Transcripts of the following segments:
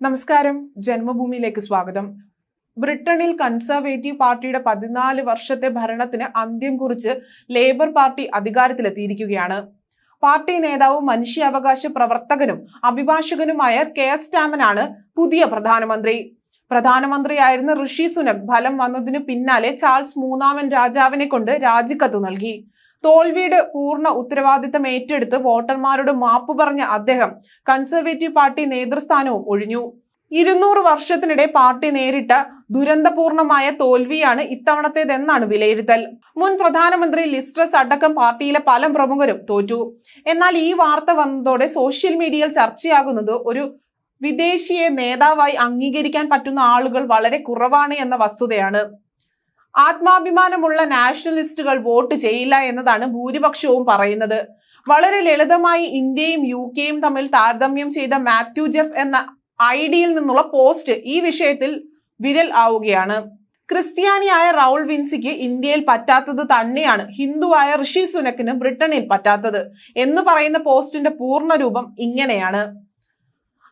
നമസ്കാരം. ജന്മഭൂമിയിലേക്ക് സ്വാഗതം. ബ്രിട്ടനിൽ കൺസർവേറ്റീവ് പാർട്ടിയുടെ പതിനാല് വർഷത്തെ ഭരണത്തിന് അന്ത്യം കുറിച്ച് ലേബർ പാർട്ടി അധികാരത്തിലെത്തിയിരിക്കുകയാണ്. പാർട്ടി നേതാവും മനുഷ്യാവകാശ പ്രവർത്തകനും അഭിഭാഷകനുമായ കെ എസ് സ്റ്റാമനാണ് പുതിയ പ്രധാനമന്ത്രി. പ്രധാനമന്ത്രിയായിരുന്ന ഋഷി സുനക് ഫലം വന്നതിനു പിന്നാലെ ചാൾസ് മൂന്നാമൻ രാജാവിനെ കൊണ്ട് രാജിക്കത്ത് നൽകി. തോൽവിയുടെ പൂർണ ഉത്തരവാദിത്തം ഏറ്റെടുത്ത് വോട്ടർമാരോട് മാപ്പ് പറഞ്ഞ അദ്ദേഹം കൺസർവേറ്റീവ് പാർട്ടി നേതൃസ്ഥാനവും ഒഴിഞ്ഞു. ഇരുന്നൂറ് വർഷത്തിനിടെ പാർട്ടി നേരിട്ട ദുരന്തപൂർണമായ തോൽവിയാണ് ഇത്തവണത്തേതെന്നാണ് വിലയിരുത്തൽ. മുൻ പ്രധാനമന്ത്രി ലിസ്ട്രസ് അടക്കം പാർട്ടിയിലെ പല പ്രമുഖരും തോറ്റു. എന്നാൽ ഈ വാർത്ത വന്നതോടെ സോഷ്യൽ മീഡിയയിൽ ചർച്ചയാകുന്നത് ഒരു വിദേശിയെ നേതാവായി അംഗീകരിക്കാൻ പറ്റുന്ന ആളുകൾ വളരെ കുറവാണ് എന്ന വസ്തുതയാണ്. ആത്മാഭിമാനമുള്ള നാഷണലിസ്റ്റുകൾ വോട്ട് ചെയ്യില്ല എന്നതാണ് ഭൂരിപക്ഷവും പറയുന്നത്. വളരെ ലളിതമായി ഇന്ത്യയും യു കെയും തമ്മിൽ താരതമ്യം ചെയ്ത മാത്യു ജെഫ് എന്ന ഐ ഡിയിൽ നിന്നുള്ള പോസ്റ്റ് ഈ വിഷയത്തിൽ വിരൽ ആവുകയാണ്. ക്രിസ്ത്യാനിയായ റൗൾ വിൻസിക്ക് ഇന്ത്യയിൽ പറ്റാത്തത് തന്നെയാണ്. ഹിന്ദുവായ ഋഷി സുനക്കിന് ബ്രിട്ടനിൽ പറ്റാത്തത് എന്ന് പറയുന്ന പോസ്റ്റിന്റെ പൂർണ രൂപം ഇങ്ങനെയാണ്.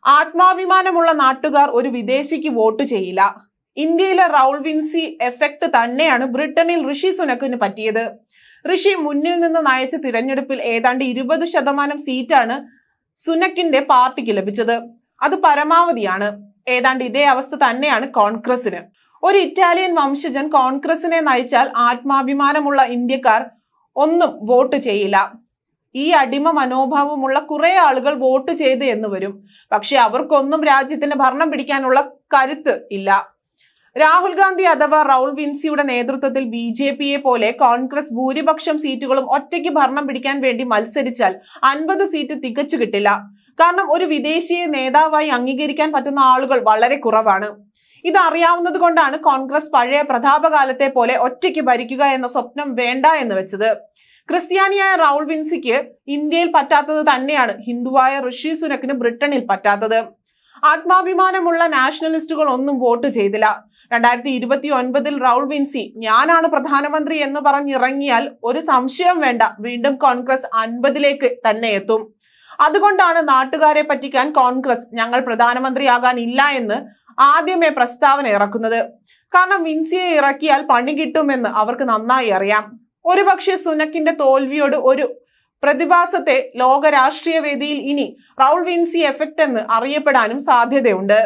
ആത്മാഭിമാനമുള്ള നാട്ടുകാർ ഒരു വിദേശിക്ക് വോട്ട് ചെയ്യില്ല. ഇന്ത്യയിലെ റൗൾ വിൻസി എഫക്ട് തന്നെയാണ് ബ്രിട്ടനിൽ ഋഷി സുനക്കിന് പറ്റിയത്. ഋഷി മുന്നിൽ നിന്ന് നയിച്ച തിരഞ്ഞെടുപ്പിൽ ഏതാണ്ട് ഇരുപത് ശതമാനം സീറ്റാണ് സുനക്കിന്റെ പാർട്ടിക്ക് ലഭിച്ചത്. അത് പരമാവധിയാണ്. ഏതാണ്ട് ഇതേ അവസ്ഥ തന്നെയാണ് കോൺഗ്രസിന് ഒരു ഇറ്റാലിയൻ വംശജൻ കോൺഗ്രസിനെ നയിച്ചാൽ ആത്മാഭിമാനമുള്ള ഇന്ത്യക്കാർ ഒന്നും വോട്ട് ചെയ്യില്ല. ഈ അടിമ മനോഭാവമുള്ള കുറെ ആളുകൾ വോട്ട് ചെയ്ത് എന്ന് വരും. പക്ഷെ അവർക്കൊന്നും രാജ്യത്തിന് ഭരണം പിടിക്കാനുള്ള കരുത്ത് ഇല്ല. രാഹുൽ ഗാന്ധി അഥവാ റൗൾ വിൻസിയുടെ നേതൃത്വത്തിൽ ബി ജെ പിയെ പോലെ കോൺഗ്രസ് ഭൂരിപക്ഷം സീറ്റുകളും ഒറ്റയ്ക്ക് ഭരണം പിടിക്കാൻ വേണ്ടി മത്സരിച്ചാൽ അൻപത് സീറ്റ് തികച്ചു കിട്ടില്ല. കാരണം ഒരു വിദേശിയെ നേതാവായി അംഗീകരിക്കാൻ പറ്റുന്ന ആളുകൾ വളരെ കുറവാണ്. ഇത് അറിയാവുന്നത് കൊണ്ടാണ് കോൺഗ്രസ് പഴയ പ്രതാപകാലത്തെ പോലെ ഒറ്റയ്ക്ക് ഭരിക്കുക എന്ന സ്വപ്നം വേണ്ട എന്ന് വെച്ചത്. ക്രിസ്ത്യാനിയായ റൗൾ വിൻസിക്ക് ഇന്ത്യയിൽ പറ്റാത്തത് തന്നെയാണ് ഹിന്ദുവായ ഋഷി സുനക്കിന് ബ്രിട്ടനിൽ പറ്റാത്തത്. ആത്മാഭിമാനമുള്ള നാഷണലിസ്റ്റുകൾ ഒന്നും വോട്ട് ചെയ്തില്ല. രണ്ടായിരത്തി ഇരുപത്തി ഒൻപതിൽ റൗൾ വിൻസി ഞാനാണ് പ്രധാനമന്ത്രി എന്ന് പറഞ്ഞിറങ്ങിയാൽ ഒരു സംശയം വേണ്ട വീണ്ടും കോൺഗ്രസ് അൻപതിലേക്ക് തന്നെ എത്തും. അതുകൊണ്ടാണ് നാട്ടുകാരെ പറ്റിക്കാൻ കോൺഗ്രസ് ഞങ്ങൾ പ്രധാനമന്ത്രിയാകാൻ ഇല്ല എന്ന് ആദ്യമേ പ്രസ്താവന ഇറക്കുന്നത്. കാരണം വിൻസിയെ ഇറക്കിയാൽ പണി കിട്ടുമെന്ന് അവർക്ക് നന്നായി അറിയാം. ഒരുപക്ഷെ സുനക്കിന്റെ തോൽവിയോട് ഒരു പ്രതിഭാസത്തെ ലോക രാഷ്ട്രീയ വേദിയിൽ ഇനി റൗൾ വിൻസി എഫക്റ്റ് എന്ന് അറിയപ്പെടാനും സാധ്യതയുണ്ട്.